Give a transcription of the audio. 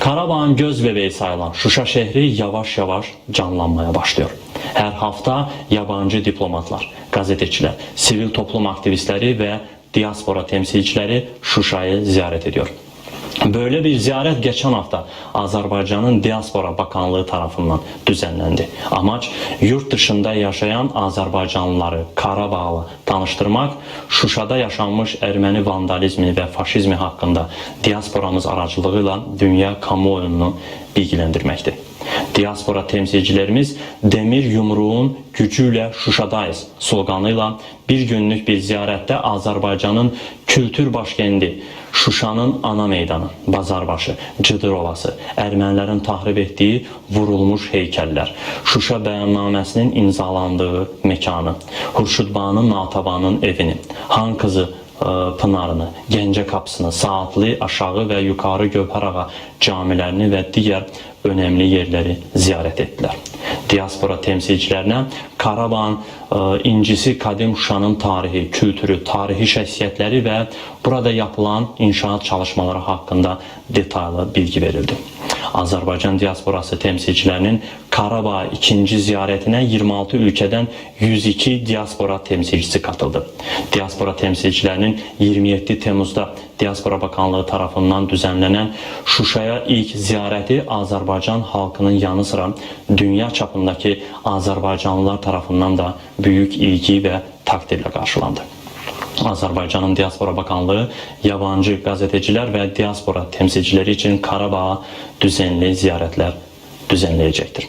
Karabağ'ın göz bebeği sayılan Şuşa şehri yavaş yavaş canlanmaya başlıyor. Her hafta yabancı diplomatlar, gazeteciler, sivil toplum aktivistleri ve diaspora temsilcileri Şuşa'yı ziyaret ediyor. Böyle bir ziyaret geçen hafta Azerbaycan'ın Diaspora Bakanlığı tarafından düzenlendi. Amaç yurt dışında yaşayan Azerbaycanlıları Karabağ'la tanıştırmak, Şuşada yaşanmış Ermeni vandalizmi ve faşizmi hakkında diasporamız aracılığıyla dünya kamuoyunu bilgilendirmekti. Diaspora temsilcilerimiz demir yumruğun gücüyle Şuşadayız sloganıyla bir günlük bir ziyarette Azerbaycan'ın kültür başkenti Şuşanın ana meydanı, Bazarbaşı, Cıdır Ovası, Ermənilərin tahrib vurulmuş heykeller, Şuşa bəyannaməsinin imzalandığı mekanı, Hurşudbanın Natabanın evini, Han kızı e, Pınarını, Gəncə qapısını, Saatlı, aşağı və yukarı Gövhərağa camilərini və digər önemli yerleri ziyaret ettiler. Diaspora temsilcilerine Karabağ'ın e, incisi Kadim Şuşanın tarihi, kültürü, tarihi şəxsiyyətləri və burada yapılan inşaat çalışmaları hakkında detaylı bilgi verildi. Azerbaycan diasporası temsilcilerinin Karabağ ikinci ziyaretine 26 ülkeden 102 diaspora temsilcisi katıldı. Diaspora temsilcilerinin 27 Temmuz'da Diaspora Bakanlığı tarafından düzenlenen Şuşa'ya ilk ziyareti Azerbaycan halkının yanı sıra dünya çapındaki Azerbaycanlılar tarafından da büyük ilgi ve takdirle karşılandı. Azerbaycan'ın Diaspora Bakanlığı yabancı gazeteciler ve diaspora temsilcileri için Karabağ'a düzenli ziyaretler düzenleyecektir.